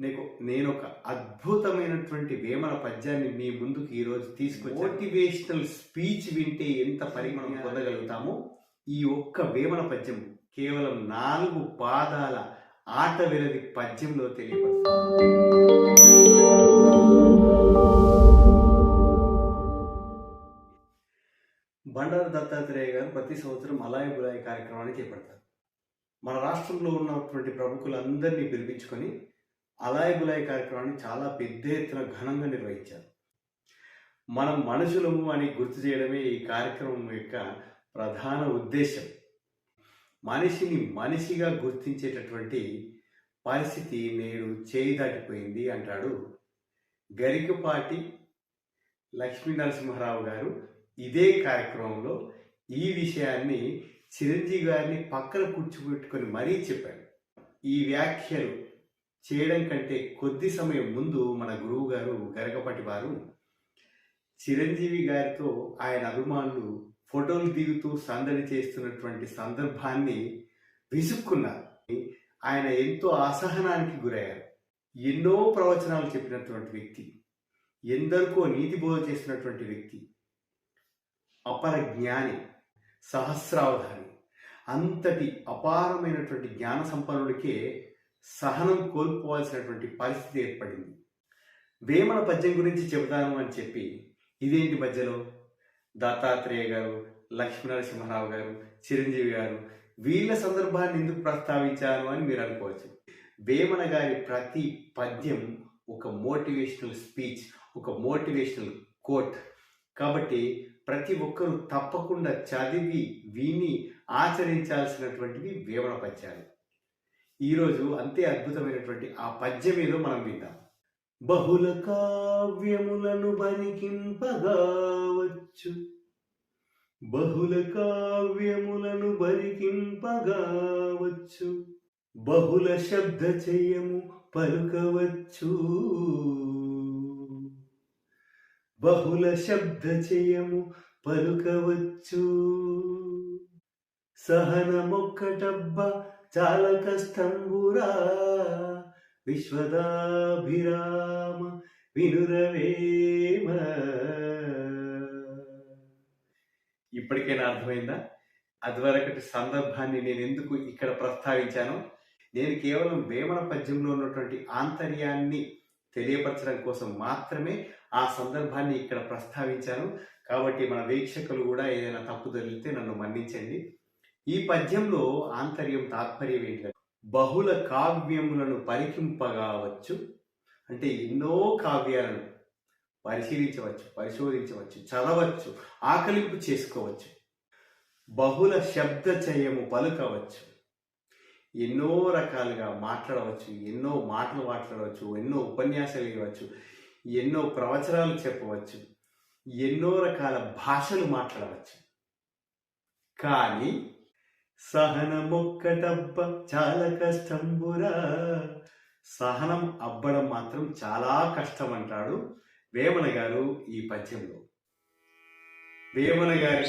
నీకు నేను ఒక అద్భుతమైనటువంటి వేమన పద్యాన్ని మీ ముందుకు ఈరోజు తీసుకొచ్చి మోటివేషనల్ స్పీచ్ వింటే ఎంత పరిమాణం పొందగలుగుతామో ఈ ఒక్క వేమన పద్యం కేవలం నాలుగు పాదాల ఆట విరది పద్యంలో తెలియపరుస్తుంది. బండారు దత్తాత్రేయ గారు ప్రతి సంవత్సరం అలాయి బులాయి కార్యక్రమాన్ని చేపడతారు. మన రాష్ట్రంలో ఉన్నటువంటి ప్రముఖులందరినీ పిలిపించుకొని అలాయి బులాయి కార్యక్రమాన్ని చాలా పెద్ద ఎత్తున ఘనంగా నిర్వహించారు. మనం మనుషులము అని గుర్తు చేయడమే ఈ కార్యక్రమం యొక్క ప్రధాన ఉద్దేశం మనిషిని మనిషిగా గుర్తించేటటువంటి పరిస్థితి నేడు చేయి దాటిపోయింది అంటాడు గరికపాటి లక్ష్మీ నరసింహారావు గారు. ఇదే కార్యక్రమంలో ఈ విషయాన్ని చిరంజీవి గారిని పక్కన కూర్చోబెట్టుకొని మరీ చెప్పాడు. ఈ వ్యాఖ్యలు చేయడం కంటే కొద్ది సమయం ముందు మన గురువు గారు గరగపటి వారు చిరంజీవి గారితో ఆయన అభిమానులు ఫోటోలు దిగుతూ సందడి చేస్తున్నటువంటి సందర్భాన్ని విసుక్కున్నారు. ఆయన ఎంతో అసహనానికి గురయ్యారు. ఎన్నో ప్రవచనాలు చెప్పినటువంటి వ్యక్తి ఎందరికో నీతి బోధ చేసినటువంటి వ్యక్తి అపర జ్ఞాని సహస్రావధాని అంతటి అపారమైనటువంటి జ్ఞాన సంపన్నుడికే సహనం కోల్పోవాల్సినటువంటి పరిస్థితి ఏర్పడింది. వేమన పద్యం గురించి చెబుతాను అని చెప్పి ఇదేంటి మధ్యలో? దత్తాత్రేయ గారు లక్ష్మీనరసింహారావు గారు చిరంజీవి గారు వీళ్ళ సందర్భాన్ని ఎందుకు ప్రస్తావించాను అని మీరు అనుకోవచ్చు. వేమన గారి ప్రతి పద్యం ఒక మోటివేషనల్ స్పీచ్ ఒక మోటివేషనల్ కోట్. కాబట్టి ప్రతి ఒక్కరూ తప్పకుండా చదివి విని ఆచరించాల్సినటువంటివి వేమన పద్యాలు. ఈరోజు అంతే అద్భుతమైనటువంటి ఆ పద్యం ఏదో మనం విందాం. బహుళ కావ్యములను బరికింపగావచ్చు. బహుళ కావ్యములను బరికింపగావచ్చు. బహుళ శబ్ద చేయము పలుకవచ్చు. బహుళ శబ్ద చేయము పలుకవచ్చు. సహనమొక్కటబ్బ చాలా స్తంభురా విశ్వదాభిరామ వినురవేమ. ఇప్పటికైనా అర్థమైందా? అదివరకటి సందర్భాన్ని నేను ఎందుకు ఇక్కడ ప్రస్తావించాను? నేను కేవలం వేమన పద్యంలో ఉన్నటువంటి ఆంతర్యాన్ని తెలియపరచడం కోసం మాత్రమే ఆ సందర్భాన్ని ఇక్కడ ప్రస్తావించాను. కాబట్టి మన వీక్షకులు కూడా ఏదైనా తప్పు జరిగితే నన్ను మన్నించండి. ఈ పద్యంలో ఆంతర్యం తాత్పర్యం ఏంటంటే బహుళ కావ్యములను పరికింపగావచ్చు అంటే ఎన్నో కావ్యాలను పరిశీలించవచ్చు పరిశోధించవచ్చు చదవచ్చు ఆకలింపు చేసుకోవచ్చు బహుళ శబ్ద చయము పలుకవచ్చు ఎన్నో రకాలుగా మాట్లాడవచ్చు ఎన్నో మాటలు మాట్లాడవచ్చు ఎన్నో ఉపన్యాసాలు ఇవ్వచ్చు ఎన్నో ప్రవచనాలు చెప్పవచ్చు ఎన్నో రకాల భాషలు మాట్లాడవచ్చు. కానీ సహనమొక్కటబ్బ చాలా కష్టంబురా. సహనం అబ్బడం మాత్రం చాలా కష్టం అంటాడు వేమన గారు ఈ పద్యంలో. వేమన గారి